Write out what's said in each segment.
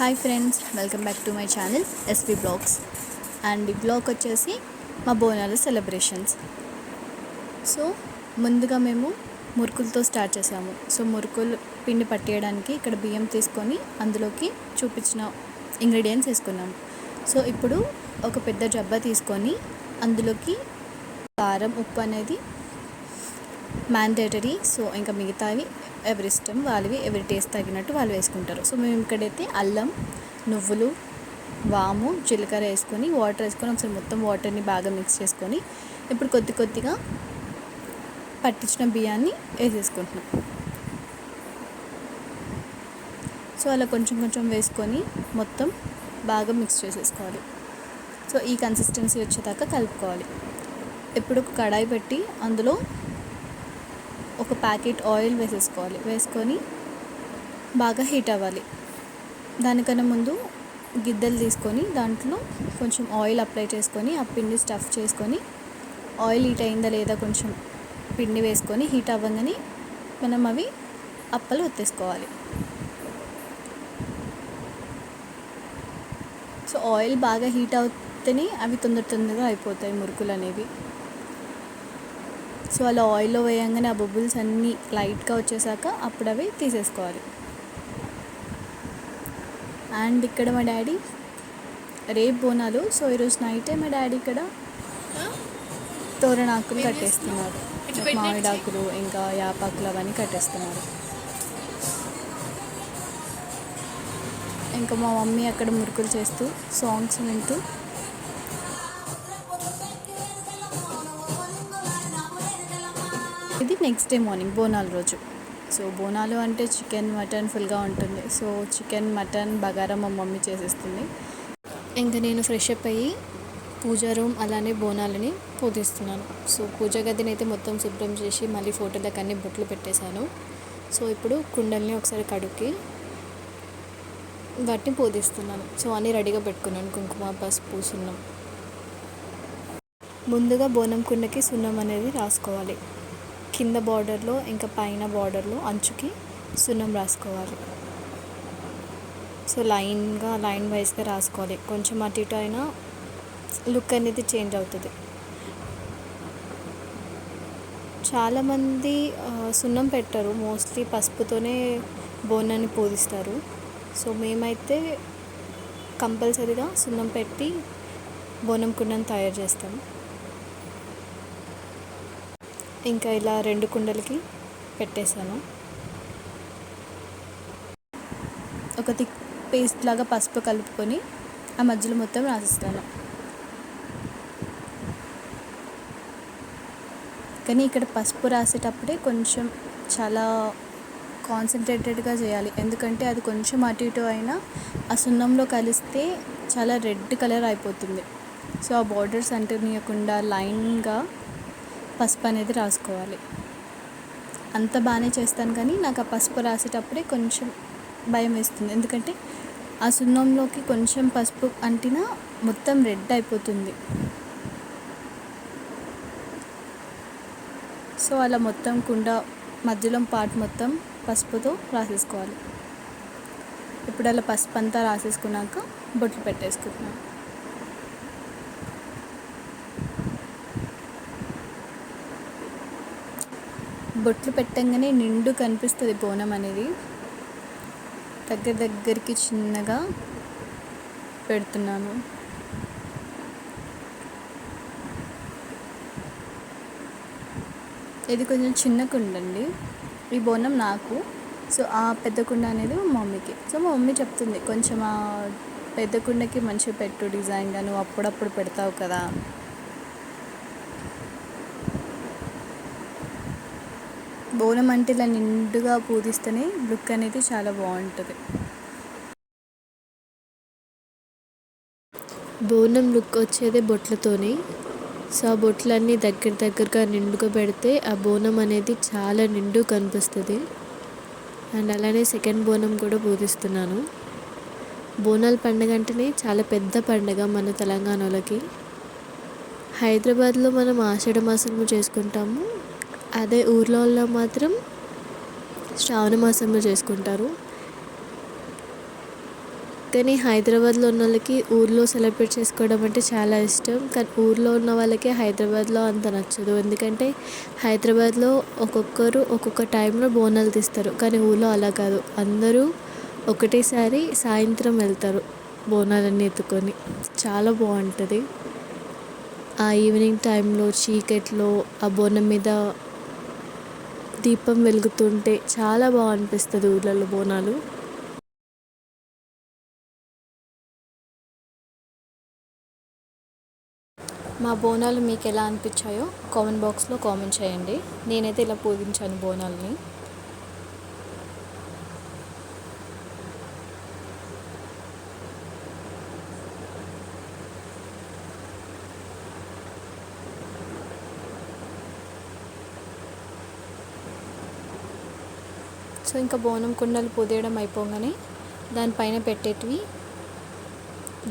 Hi friends welcome back to my channel SP blogs. And ఈ blog వచ్చేసి మా బోనాల సెలబ్రేషన్స్. సో ముందుగా మేము మురుకులతో స్టార్ట్ చేసాము. సో మురుకులు పిండి పట్టేయడానికి ఇక్కడ బియ్యం తీసుకొని అందులోకి చూపించిన ఇంగ్రీడియంట్స్ వేసుకున్నాము. సో ఇప్పుడు ఒక పెద్ద జబ్బ తీసుకొని అందులోకి కారం ఉప్పు అనేది మ్యాండేటరీ సో ఇంకా మిగతావి ఎవరి ఇష్టం వాళ్ళవి ఎవరి టేస్ట్ తగినట్టు వాళ్ళు వేసుకుంటారు. సో మేము ఇక్కడైతే అల్లం నువ్వులు వాము జీలకర్ర వేసుకొని వాటర్ వేసుకొని ఒకసారి మొత్తం వాటర్ని బాగా మిక్స్ చేసుకొని ఇప్పుడు కొద్ది కొద్దిగా పట్టించిన బియ్యాన్ని వేసేసుకుంటున్నాం. సో అలా కొంచెం కొంచెం వేసుకొని మొత్తం బాగా మిక్స్ చేసేసుకోవాలి. సో ఈ కన్సిస్టెన్సీ వచ్చేదాకా కలుపుకోవాలి. ఇప్పుడు ఒక కడాయి పెట్టి అందులో ఒక ప్యాకెట్ ఆయిల్ వేసేసుకోవాలి. వేసుకొని బాగా హీట్ అవ్వాలి. దానికన్నా ముందు గిద్దెలు తీసుకొని దాంట్లో కొంచెం ఆయిల్ అప్లై చేసుకొని ఆ పిండి స్టఫ్ చేసుకొని ఆయిల్ హీట్ అయిందా లేదా కొంచెం పిండి వేసుకొని హీట్ అవ్వగానే మనం అవి అప్పలు ఒత్తేసుకోవాలి. సో ఆయిల్ బాగా హీట్ అవుతేనే అవి తొందర తొందరగా అయిపోతాయి మురుకులు అనేవి సో అలా ఆయిల్లో వేయంగానే ఆ బబుల్స్ అన్నీ లైట్గా వచ్చేసాక అప్పుడు అవి తీసేసుకోవాలి. అండ్ ఇక్కడ మా డాడీ రేపు బోనాలు సో ఈరోజు నైటే మా డాడీ ఇక్కడ తోరణాకులు కట్టేస్తున్నారు. మామిడాకులు ఇంకా యాపాకులు అవన్నీ కట్టేస్తున్నారు. ఇంకా మా మమ్మీ అక్కడ మురుకులు చేస్తూ సాంగ్స్ వింటూ ఇది నెక్స్ట్ డే మార్నింగ్ బోనాల రోజు. సో బోనాలు అంటే చికెన్ మటన్ ఫుల్గా ఉంటుంది. సో చికెన్ మటన్ బగారా మా మమ్మీ చేసేస్తుంది. ఇంకా నేను ఫ్రెష్ అప్ అయ్యి పూజ రూమ్ అలానే బోనాలని పూజిస్తున్నాను. సో పూజ గదిని అయితే మొత్తం శుభ్రం చేసి మళ్ళీ ఫోటోలకు అన్ని బొట్లు పెట్టేశాను. సో ఇప్పుడు కుండల్ని ఒకసారి కడుక్కి వాటిని పూజిస్తున్నాను. సో అన్నీ రెడీగా పెట్టుకున్నాను. కుంకుమ పసుపు సున్నం. ముందుగా బోనం కుండకి సున్నం అనేది రాసుకోవాలి. కింద బార్డర్లో ఇంకా పైన బార్డర్లో అంచుకి సున్నం రాసుకోవాలి. సో లైన్గా లైన్ వైజ్గా రాసుకోవాలి. కొంచెం అటు ఇటు అయినా లుక్ అనేది చేంజ్ అవుతుంది. చాలామంది సున్నం పెట్టరు. మోస్ట్లీ పసుపుతోనే బోనాన్ని పూజిస్తారు. సో మేమైతే కంపల్సరీగా సున్నం పెట్టి బోనం కుండను తయారు చేస్తాం. ఇంకా ఇలా రెండు కుండలకి పెట్టేశాను. ఒక థిక్ పేస్ట్ లాగా పసుపు కలుపుకొని ఆ మధ్యలో మొత్తం రాసిస్తాను. కానీ ఇక్కడ పసుపు రాసేటప్పుడే కొంచెం చాలా కాన్సన్ట్రేటెడ్గా చేయాలి. ఎందుకంటే అది కొంచెం అటు ఇటు అయినా ఆ సున్నంలో కలిస్తే చాలా రెడ్ కలర్ అయిపోతుంది. సో ఆ బార్డర్స్ అంటనీయకుండా లైన్గా పసుపు అనేది రాసుకోవాలి. అంత బాగానే చేస్తాను కానీ నాకు ఆ పసుపు రాసేటప్పుడే కొంచెం భయం వేస్తుంది. ఎందుకంటే ఆ సున్నంలోకి కొంచెం పసుపు అంటినా మొత్తం రెడ్ అయిపోతుంది. సో అలా మొత్తం కుండ మధ్యలో పార్ట్ మొత్తం పసుపుతో రాసేసుకోవాలి. ఇప్పుడు అలా పసుపు అంతా రాసేసుకున్నాక బొట్లు పెట్టేసుకుంటున్నాను. బొట్లు పెట్టంగానే నిండు కనిపిస్తుంది బోనం అనేది. దగ్గర దగ్గరికి చిన్నగా పెడుతున్నాను. ఇది కొంచెం చిన్న కుండ అండి ఈ బోనం నాకు. సో ఆ పెద్ద కుండ అనేది మా మమ్మీకి. సో మా మమ్మీ చెప్తుంది కొంచెం ఆ పెద్ద కుండకి మంచిగా పెట్టు డిజైన్గా నువ్వు అప్పుడప్పుడు పెడతావు కదా. బోనం అంటే ఇలా నిండుగా పూజిస్తేనే లుక్ అనేది చాలా బాగుంటుంది. బోనం లుక్ వచ్చేదే బొట్లతోనే. సో ఆ బొట్లన్నీ దగ్గర దగ్గరగా నిండుగా పెడితే ఆ బోనం అనేది చాలా నిండు కనిపిస్తుంది. అండ్ అలానే సెకండ్ బోనం కూడా పూజిస్తున్నాను బోనాల పండుగ అంటేనే చాలా పెద్ద పండుగ మన తెలంగాణలోకి. హైదరాబాద్లో మనం ఆషాఢ మాసము చేసుకుంటాము. అదే ఊర్లలో మాత్రం శ్రావణ మాసంలో చేసుకుంటారు. కానీ హైదరాబాద్లో ఉన్న వాళ్ళకి ఊర్లో సెలబ్రేట్ చేసుకోవడం అంటే చాలా ఇష్టం. కానీ ఊర్లో ఉన్న వాళ్ళకి హైదరాబాద్లో అంత నచ్చదు. ఎందుకంటే హైదరాబాద్లో ఒక్కొక్కరు ఒక్కొక్క టైంలో బోనాలు తీస్తారు. కానీ ఊళ్ళో అలా కాదు. అందరూ ఒకటేసారి సాయంత్రం వెళ్తారు బోనాలన్నీ ఎత్తుకొని. చాలా బాగుంటుంది. ఆ ఈవినింగ్ టైంలో చీకట్లో ఆ బోనం మీద దీపం వెలుగుతుంటే చాలా బాగా అనిపిస్తుంది ఊళ్ళలో బోనాలు. మా బోనాలు మీకు ఎలా అనిపించాయో కామెంట్ బాక్స్లో కామెంట్ చేయండి. నేనైతే ఇలా పూజించాను బోనాలని. సో ఇంకా బోనం కుండలు పొదేయడం అయిపోగానే దానిపైన పెట్టేటివి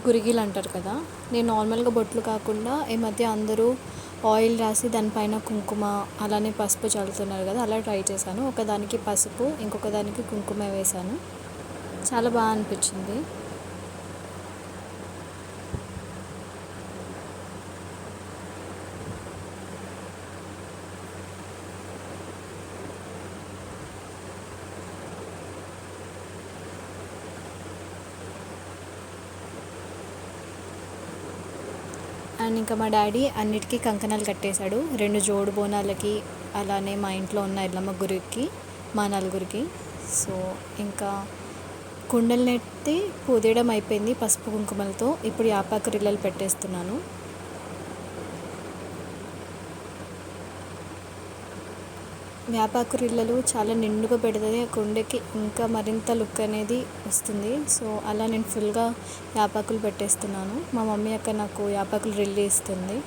గురిగిలు అంటారు కదా. నేను నార్మల్గా బొట్లు కాకుండా ఈ మధ్య అందరూ ఆయిల్ రాసి దానిపైన కుంకుమ అలానే పసుపు చల్లుతున్నారు కదా అలా ట్రై చేశాను. ఒకదానికి పసుపు ఇంకొక దానికి కుంకుమ వేశాను. చాలా బాగా అనిపించింది. అండ్ ఇంకా మా డాడీ అన్నిటికీ కంకణాలు కట్టేశాడు. రెండు జోడు బోనాలకి అలానే మా ఇంట్లో ఉన్న ఎల్లమ్మ గురికి మా నలుగురికి. సో ఇంకా కుండలనెత్తి పూదేయడం అయిపోయింది పసుపు కుంకుమలతో. ఇప్పుడు యాపాకు రిల్లలు పెట్టేస్తున్నాను. వేపాకు రిల్లలు చాలా నిండుగా పెడుతుంది. ఆ కుండకి ఇంకా మరింత లుక్ అనేది వస్తుంది. సో అలా నేను ఫుల్గా యాపాకులు పెట్టేస్తున్నాను. మా మమ్మీ అక్క నాకు యాపాకులు రిల్లీ ఇస్తుంది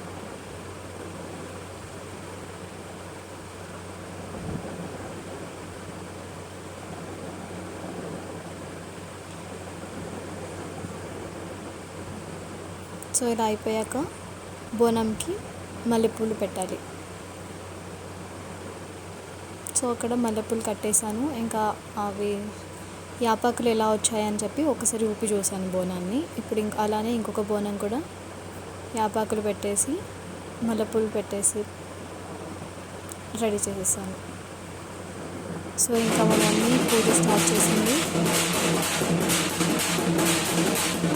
సో ఇలా అయిపోయాక బోనంకి మల్లెపూలు పెట్టాలి. సో అక్కడ మల్లెపూలు కట్టేశాను. ఇంకా అవి యాపాకులు ఎలా వచ్చాయని చెప్పి ఒకసారి ఊపి చూశాను బోనాన్ని. ఇప్పుడు ఇంకా అలానే ఇంకొక బోనం కూడా యాపాకులు పెట్టేసి మల్లెపూలు పెట్టేసి రెడీ చేసేసాను. సో ఇంకా మా మమ్మీ పూజ స్టార్ట్ చేసింది.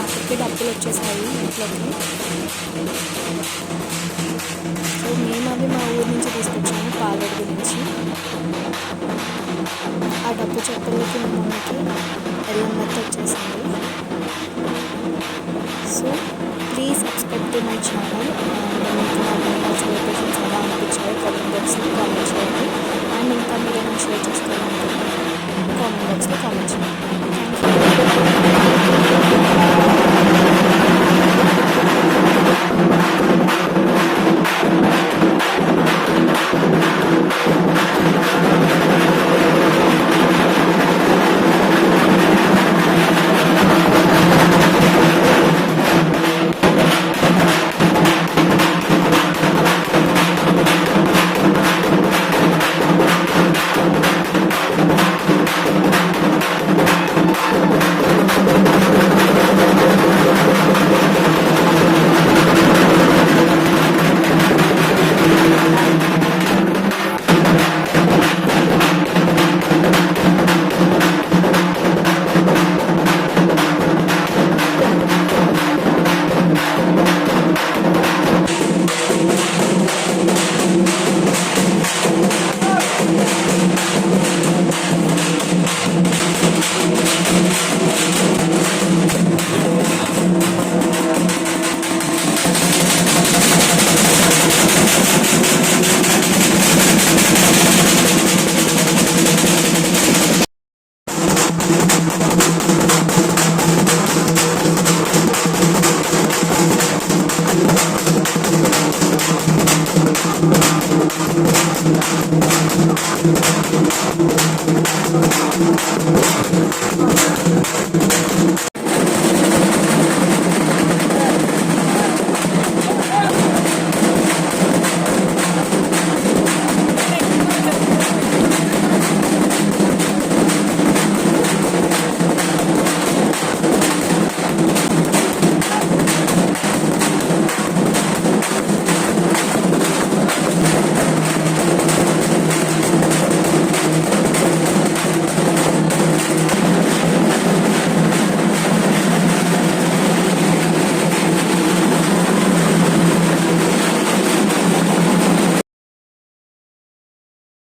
అప్పటికే డబ్బులు వచ్చేసాయి ఇంట్లోకి. సో మేము అవి మా ఊరి నుంచి తీసుకొచ్చాను పాలర్ గురించి. ఆ డబ్బు చెప్పలకి మనకి ఎల్లమ్మతో వచ్చేసింది. So please subscribe to my channel